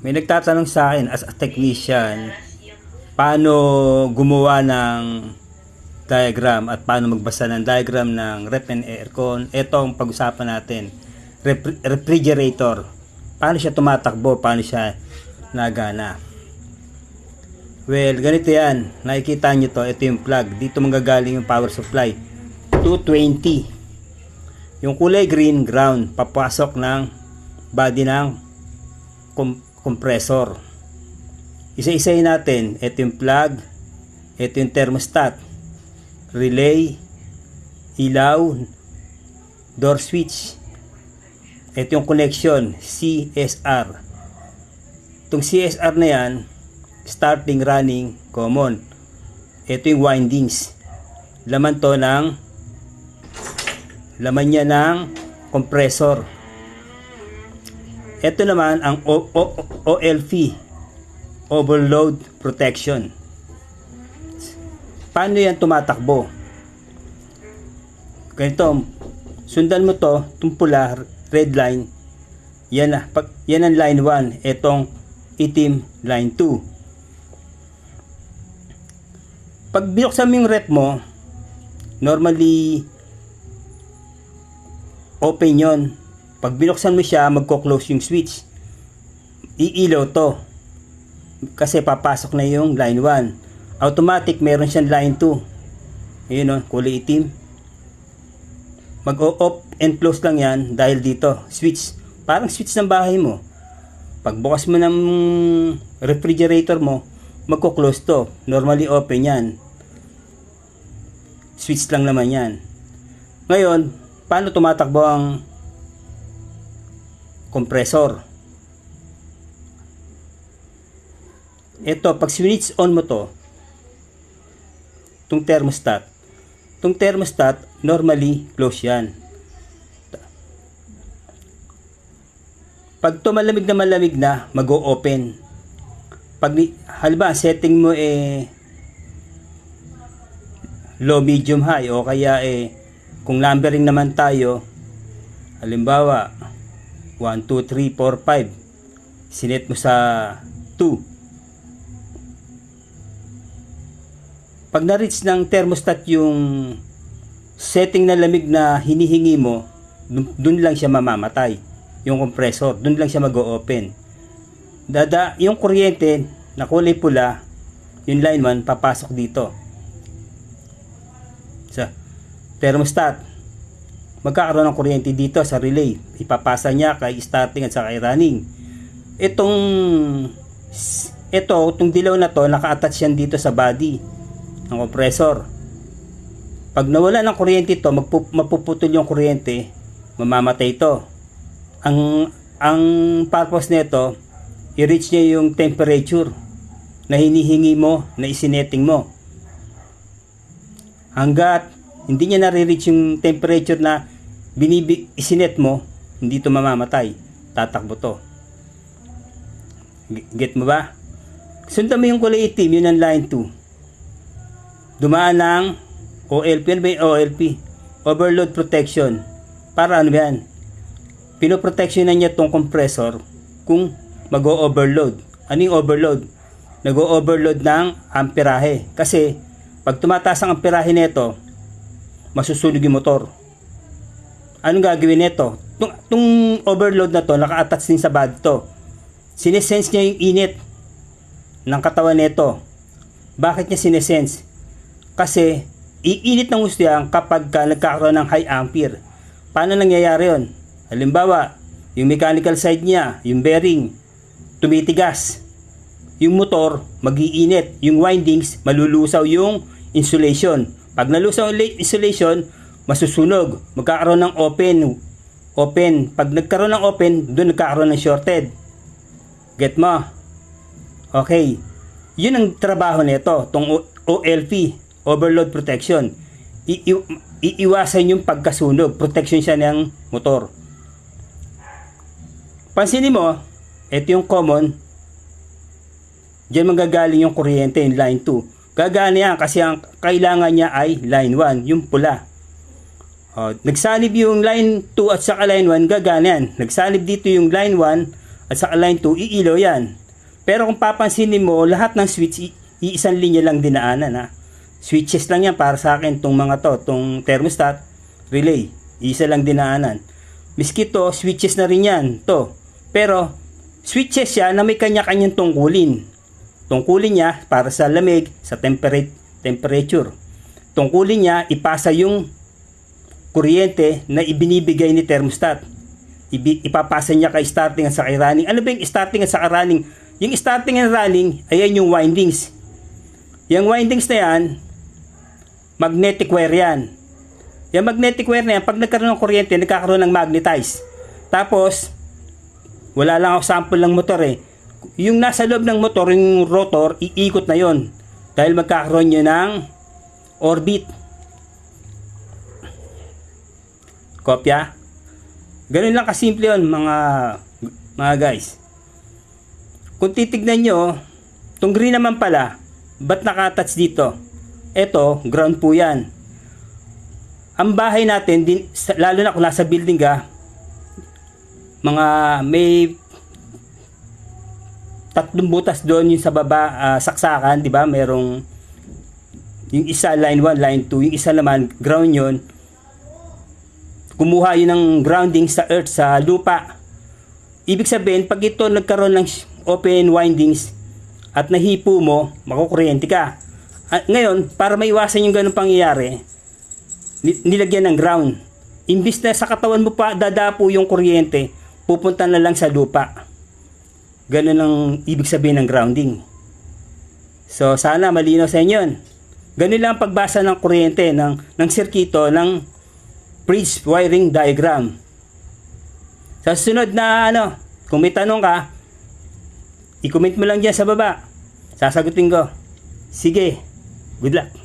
May nagtatanong sa akin as a technician, paano gumawa ng diagram at paano magbasa ng diagram ng rep and aircon. Ito ang pag-usapan natin. Rep- refrigerator. Paano siya tumatakbo? Paano siya nagana? Well, ganito yan. Nakikita nyo to. Ito yung plug. Dito manggagaling yung power supply. 220. Yung kulay green, ground. Papasok ng body ng compressor. Isa-isayin natin. Ito yung plug. Ito yung thermostat. Relay. Ilaw. Door switch. Ito yung connection. CSR. Itong CSR na yan, starting, running, common. Ito yung windings. Laman to ng laman niya ng compressor. Ito naman ang O- OLP, Overload Protection. Paano yan tumatakbo? Ganito, sundan mo to, itong pula, red line, yan, na, pag, yan ang line 1, itong itim, line 2. Pag binuksan mo yung rep mo, normally, open yon. Pag binuksan mo siya, magko-close yung switch. Iilaw to. Kasi papasok na yung line 1. Automatic, meron siyang line 2. Ayun o, kulay itim. Mag-off and close lang yan dahil dito, switch. Parang switch ng bahay mo. Pagbukas mo ng refrigerator mo, magko-close to. Normally open yan. Switch lang naman yan. Ngayon, paano tumatakbo ang compressor? Ito, pag switch on mo to, itong thermostat, itong thermostat, normally close yan. Pag to malamig na malamig na, mag-o-open. Pag, halimbawa, setting mo eh, low, medium, high, o kaya eh, kung numbering naman tayo, halimbawa, 1, 2, 3, 4, 5, sinet mo sa 2. Pag na-reach ng thermostat yung setting na lamig na hinihingi mo, dun, lang siya mamamatay. Yung compressor, dun lang siya mag-o-open. Dada, yung kuryente na kulay pula, yung line 1, papasok dito. Sa thermostat, magkakaroon ng kuryente dito sa relay. Ipapasa niya kay starting at sa kay running. Itong ito, itong dilaw na to, naka-attach yan dito sa body ng compressor. Pag nawala ng kuryente ito, magpu- mapuputol yung kuryente, mamamatay ito. Ang ang purpose nito, i-reach niya yung temperature na hinihingi mo, na isineting mo. Hanggat hindi niya nare-reach yung temperature na binibi isinet mo, hindi ito mamamatay. Tatakbo to. Get mo ba? Sundan mo yung kulay itim, yun ang line 2. Dumaan ng OLP. Ano ba yung OLP? Overload Protection. Para ano yan? Pinoprotection na niya tong compressor kung mag-overload. Ano yung overload? Nag-overload ng amperahe. Kasi pag tumataas ang amperahe nito, masusunog yung motor. Anong gagawin nito? Tung, tung overload na to, naka-attach din sa body to. Sinesense niya yung init ng katawan nito. Bakit niya sinesense? Kasi iinit ng gusto yan kapag ka nagkakaroon ng high ampere. Paano nangyayari yon? Halimbawa, yung mechanical side niya, yung bearing, tumitigas. Yung motor, magiinit. Yung windings, malulusaw yung insulation. Pag nalusaw ang insulation, masusunog. Magkakaroon ng open. Open. Pag nagkaroon ng open, doon nagkakaroon ng shorted. Get mo? Okay. Yun ang trabaho nito, tong OLP, Overload Protection. I- iiwasan yung pagkasunog. Protection siya ng motor. Pansinin mo, ito yung common. Diyan manggagaling yung kuryente, yung line 2. Gagana yan kasi ang kailangan niya ay line 1, yung pula. O, nagsanib yung line 2 at saka line 1, gagana yan. Nagsanib dito yung line 1 at sa line 2, iilaw yan. Pero kung papansinin mo, lahat ng switch, iisang linya lang dinaanan ha. Switches lang yan para sa akin, tong mga to, tong thermostat, relay, isa lang dinaanan. Miski to, switches na rin yan, to. Pero, switches siya na may kanya-kanyang tungkulin. Tungkulin niya para sa lamig, sa temperate, temperature. Tungkulin niya, ipasa yung kuryente na ibinibigay ni thermostat. Ibi, ipapasa niya kay starting at sa running. Ano ba yung starting at sa running? Yung starting and running, ayan yung windings. Yung windings na yan, magnetic wire yan. Yung magnetic wire na yan, pag nagkaroon ng kuryente, nagkakaroon ng magnetize. Tapos, wala lang ako sample ng motor eh. Yung nasa loob ng motor, yung rotor, iikot na yon Dahil magkakaroon yun ng orbit. Kopya? Ganun lang kasimple yun mga, mga guys. Kung titignan nyo, itong green naman pala, ba't nakatouch dito? Ito, ground po yan. Ang bahay natin, din, lalo na kung nasa building ka, mga may tatlong butas doon yung sa baba, ah, saksakan, di ba? Merong yung isa line 1, line 2, yung isa naman ground yun. Kumuha yun ng grounding sa earth, sa lupa. Ibig sabihin, pag ito nagkaroon ng open windings at nahipo mo, makukuryente ka. At ngayon, para maiwasan yung ganung pangyayari, ni- nilagyan ng ground. Imbis na sa katawan mo pa dadapo yung kuryente, pupunta na lang sa lupa. Ganun ang ibig sabihin ng grounding. So, sana malinaw sa inyo yun. Ganun lang ang pagbasa ng kuryente, ng, ng sirkito, ng bridge wiring diagram. Sa susunod na ano, kung may tanong ka, i-comment mo lang dyan sa baba. Sasagutin ko. Sige, good luck.